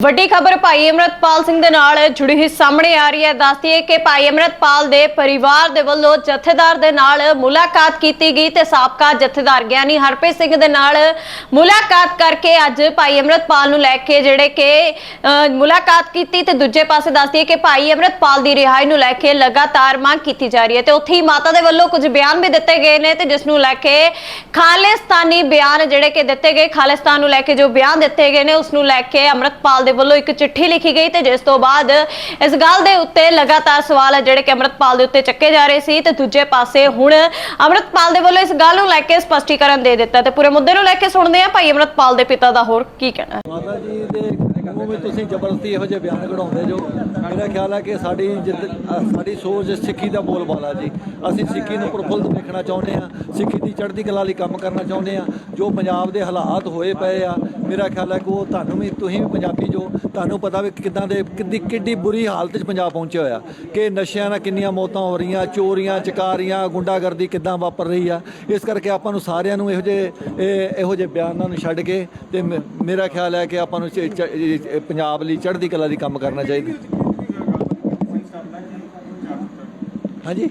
ਵੱਡੀ ਖਬਰ ਭਾਈ ਅਮਰਤਪਾਲ ਸਿੰਘ ਦੇ ਨਾਲ ਜੁੜੀ ਹੋਈ ਸਾਹਮਣੇ ਆ ਰਹੀ ਹੈ। ਦੱਸਦੀ ਹੈ ਕਿ ਭਾਈ ਅਮਰਤਪਾਲ ਦੇ ਪਰਿਵਾਰ ਦੇ ਵੱਲੋਂ ਜਥੇਦਾਰ ਦੇ ਨਾਲ ਮੁਲਾਕਾਤ ਕੀਤੀ ਗਈ ਤੇ ਸਾਬਕਾ ਜਥੇਦਾਰ ਗਿਆਨੀ ਹਰਪ੍ਰੀਤ ਸਿੰਘ ਦੇ ਨਾਲ ਮੁਲਾਕਾਤ ਕਰਕੇ ਅੱਜ ਭਾਈ ਅਮਰਤਪਾਲ ਨੂੰ ਲੈ ਕੇ ਜਿਹੜੇ ਕਿ ਮੁਲਾਕਾਤ ਕੀਤੀ ਤੇ ਦੂਜੇ ਪਾਸੇ ਦੱਸਦੀ ਹੈ ਕਿ ਭਾਈ ਅਮਰਤਪਾਲ ਦੀ ਰਿਹਾਈ ਨੂੰ ਲੈ ਕੇ ਲਗਾਤਾਰ ਮੰਗ ਕੀਤੀ ਜਾ ਰਹੀ ਹੈ ਤੇ ਉੱਥੇ ਹੀ ਮਾਤਾ ਦੇ ਵੱਲੋਂ ਕੁਝ ਬਿਆਨ ਵੀ ਦਿੱਤੇ ਗਏ ਨੇ ਤੇ ਜਿਸ ਨੂੰ ਲੈ ਕੇ ਖਾਲਿਸਤਾਨੀ ਬਿਆਨ ਜਿਹੜੇ ਕਿ ਦਿੱਤੇ ਗਏ, ਖਾਲਿਸਤਾਨ ਨੂੰ ਲੈ ਕੇ ਜੋ ਬਿਆਨ ਦਿੱਤੇ ਗਏ ਨੇ, ਉਸ ਨੂੰ ਲੈ ਕੇ ਅਮਰਤਪਾਲ ਦੇ ਵੱਲੋਂ ਇੱਕ ਚਿੱਠੀ ਲਿਖੀ ਗਈ ਤੇ ਜਿਸ ਤੋਂ ਬਾਅਦ ਇਸ ਗੱਲ ਦੇ ਉੱਤੇ ਲਗਾਤਾਰ ਸਵਾਲ ਹੈ ਜਿਹੜੇ ਕਿ ਅਮਰਤਪਾਲ ਦੇ ਉੱਤੇ ਚੱਕੇ ਜਾ ਰਹੇ ਸੀ ਤੇ ਦੂਜੇ ਪਾਸੇ ਹੁਣ ਅਮਰਤਪਾਲ ਦੇ ਵੱਲੋਂ ਇਸ ਗੱਲ ਨੂੰ ਲੈ ਕੇ ਸਪਸ਼ਟੀਕਰਨ ਦੇ ਦਿੱਤਾ ਤੇ ਪੂਰੇ ਮੁੱਦੇ ਨੂੰ ਲੈ ਕੇ ਸੁਣਦੇ ਆ ਭਾਈ ਅਮਰਤਪਾਲ ਦੇ ਪਿਤਾ ਦਾ ਹੋਰ ਕੀ ਕਹਿਣਾ ਹੈ। ਮਾਤਾ ਜੀ ਦੇ ਮੂੰਹ ਵਿੱਚ ਤੁਸੀਂ ਜ਼ਬਰਦਸਤੀ ਇਹੋ ਜਿਹੇ ਬਿਆਨ ਕਢਾਉਂਦੇ ਜੋ ਮੇਰਾ ਖਿਆਲ ਹੈ ਕਿ ਸਾਡੀ ਸਾਡੀ ਸੋਚ ਸਿੱਖੀ ਦਾ ਬੋਲਬਾਲਾ ਜੀ। ਅਸੀਂ ਸਿੱਖੀ ਨੂੰ ਪ੍ਰਫੁੱਲਤ ਦੇਖਣਾ ਚਾਹੁੰਦੇ ਆ ਸਿੱਖੀ ਦੀ ਚੜ੍ਹਦੀ ਕਲਾ ਲਈ ਕੰਮ ਕਰਨਾ ਚਾਹੁੰਦੇ ਆ ਜੋ ਪੰਜਾਬ ਦੇ ਹਾਲਾਤ ਹੋਏ ਪਏ ਆ, ਮੇਰਾ ਖਿਆਲ ਹੈ ਕਿ ਉਹ ਤੁਹਾਨੂੰ ਵੀ, ਤੁਸੀਂ ਵੀ ਪੰਜਾਬੀ ਜੋ, ਤੁਹਾਨੂੰ ਪਤਾ ਵੀ ਕਿਦਾਂ ਦੇ ਕਿੱਡੀ ਕਿੱਡੀ ਬੁਰੀ ਹਾਲਤ 'ਚ ਪੰਜਾਬ ਪਹੁੰਚਿਆ ਹੋਇਆ। ਕਿ ਨਸ਼ਿਆਂ ਨਾਲ ਕਿੰਨੀਆਂ ਮੌਤਾਂ ਹੋ ਰਹੀਆਂ, ਚੋਰੀਆਂ, ਚਕਾਰੀਆਂ, ਗੁੰਡਾਗਰਦੀ ਕਿੱਦਾਂ ਵਾਪਰ ਰਹੀ ਆ। ਇਸ ਕਰਕੇ ਆਪਾਂ ਨੂੰ ਸਾਰਿਆਂ ਨੂੰ ਇਹੋ ਜਿਹੇ ਇਹੋ ਜਿਹੇ ਬਿਆਨਾਂ ਨੂੰ ਛੱਡ ਕੇ ਤੇ ਮ- ਮੇਰਾ ਖਿਆਲ ਹੈ ਕਿ ਆਪਾਂ ਨੂੰ ਚ- ਪੰਜਾਬ ਲਈ ਚੜ੍ਹਦੀ ਕਲਾ ਲਈ ਕੰਮ ਕਰਨਾ ਚਾਹੀਦਾ। ਹਾਂਜੀ?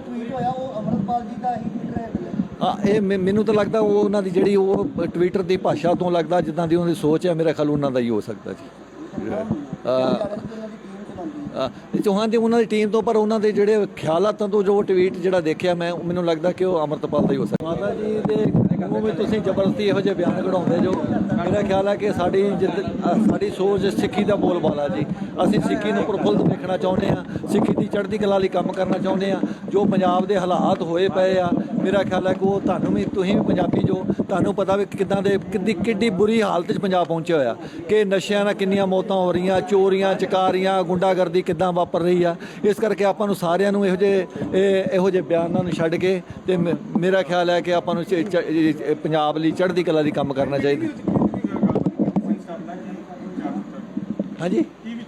ਟਵੀਟ ਹੋਇਆ ਉਹ ਅਮਰਪਾਲ ਜੀ ਦਾ ਹੀ ਟਵੀਟ ਹੈ ਹਾਂ ਇਹ ਮੈਨੂੰ ਤਾਂ ਲੱਗਦਾ ਉਹ ਉਹਨਾਂ ਦੀ ਜਿਹੜੀ ਉਹ ਟਵਿੱਟਰ ਦੀ ਭਾਸ਼ਾ ਤੋਂ ਲੱਗਦਾ ਜਿੱਦਾਂ ਦੀ ਉਹਨਾਂ ਦੀ ਸੋਚ ਹੈ ਮੇਰਾ ਖਿਆਲ ਉਹਨਾਂ ਦਾ ਹੀ ਹੋ ਸਕਦਾ ਜੀ। ਇਹ ਚੌਹਾਨ ਦੀ ਉਹਨਾਂ ਦੀ ਟੀਮ ਤੋਂ ਪਰ ਉਹਨਾਂ ਦੇ ਜਿਹੜੇ ਖਿਆਲਾਤਾਂ ਤੋਂ ਜੋ ਟਵੀਟ ਜਿਹੜਾ ਦੇਖਿਆ ਮੈਂ ਮੈਨੂੰ ਲੱਗਦਾ ਕਿ ਉਹ ਅਮਰਤਪਾਲ ਦਾ ਹੀ ਹੋ ਸਕਦਾ। ਮਾਤਾ ਜੀ ਦੇ ਮੂੰਹ ਵੀ ਤੁਸੀਂ ਜ਼ਬਰਦਸਤੀ ਇਹੋ ਜਿਹੇ ਬਿਆਨ ਕਢਾਉਂਦੇ ਜੋ। ਮੇਰਾ ਖਿਆਲ ਹੈ ਕਿ ਸਾਡੀ ਜਿੱਦ ਸਾਡੀ ਸੋਚ ਸਿੱਖੀ ਦਾ ਬੋਲਬਾਲਾ ਜੀ। ਅਸੀਂ ਸਿੱਖੀ ਨੂੰ ਪ੍ਰਫੁੱਲਤ ਦੇਖਣਾ ਚਾਹੁੰਦੇ ਆ ਸਿੱਖੀ ਦੀ ਚੜ੍ਹਦੀ ਕਲਾ ਲਈ ਕੰਮ ਕਰਨਾ ਚਾਹੁੰਦੇ ਆ ਜੋ ਪੰਜਾਬ ਦੇ ਹਾਲਾਤ ਹੋਏ ਪਏ ਆ, ਮੇਰਾ ਖਿਆਲ ਹੈ ਕਿ ਉਹ ਤੁਹਾਨੂੰ ਵੀ, ਤੁਸੀਂ ਵੀ ਪੰਜਾਬੀ ਜੋ, ਤੁਹਾਨੂੰ ਪਤਾ ਵੀ ਕਿਦਾਂ ਦੇ ਕਿੱਡੀ ਕਿੱਡੀ ਬੁਰੀ ਹਾਲਤ 'ਚ ਪੰਜਾਬ ਪਹੁੰਚਿਆ ਹੋਇਆ। ਕਿ ਨਸ਼ਿਆਂ ਨਾਲ ਕਿੰਨੀਆਂ ਮੌਤਾਂ ਹੋ ਰਹੀਆਂ, ਚੋਰੀਆਂ, ਚਕਾਰੀਆਂ, ਗੁੰਡਾਗਰਦੀ ਕਿੱਦਾਂ ਵਾਪਰ ਰਹੀ ਆ। ਇਸ ਕਰਕੇ ਆਪਾਂ ਨੂੰ ਸਾਰਿਆਂ ਨੂੰ ਇਹੋ ਜਿਹੇ ਇਹੋ ਜਿਹੇ ਬਿਆਨਾਂ ਨੂੰ ਛੱਡ ਕੇ ਤੇ ਮ- ਮੇਰਾ ਖਿਆਲ ਹੈ ਕਿ ਆਪਾਂ ਨੂੰ ਚ- ਪੰਜਾਬ ਲਈ ਚੜ੍ਹਦੀ ਕਲਾ ਦੀ ਕੰਮ ਕਰਨਾ ਚਾਹੀਦਾ। ਹਾਂਜੀ?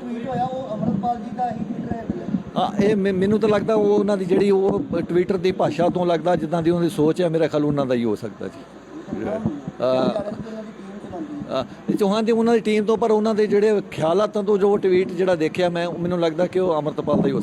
ਟਵੀਟ ਹੋਇਆ ਉਹ ਅਮਰਪਾਲ ਜੀ ਦਾ ਹੀ ਟਵੀਟ ਹੈ ਹਾਂ ਇਹ ਮੈਨੂੰ ਤਾਂ ਲੱਗਦਾ ਉਹ ਉਹਨਾਂ ਦੀ ਜਿਹੜੀ ਉਹ ਟਵਿੱਟਰ ਦੀ ਭਾਸ਼ਾ ਤੋਂ ਲੱਗਦਾ ਜਿੱਦਾਂ ਦੀ ਉਹਨਾਂ ਦੀ ਸੋਚ ਹੈ ਮੇਰਾ ਖਿਆਲ ਉਹਨਾਂ ਦਾ ਹੀ ਹੋ ਸਕਦਾ ਜੀ। ਇਹ ਚੌਹਾਨ ਦੀ ਉਹਨਾਂ ਦੀ ਟੀਮ ਤੋਂ ਪਰ ਉਹਨਾਂ ਦੇ ਜਿਹੜੇ ਖਿਆਲਾਤਾਂ ਤੋਂ ਜੋ ਟਵੀਟ ਜਿਹੜਾ ਦੇਖਿਆ ਮੈਂ ਮੈਨੂੰ ਲੱਗਦਾ ਕਿ ਉਹ ਅਮਰਤਪਾਲ ਦਾ ਹੀ ਹੋ ਸਕਦਾ।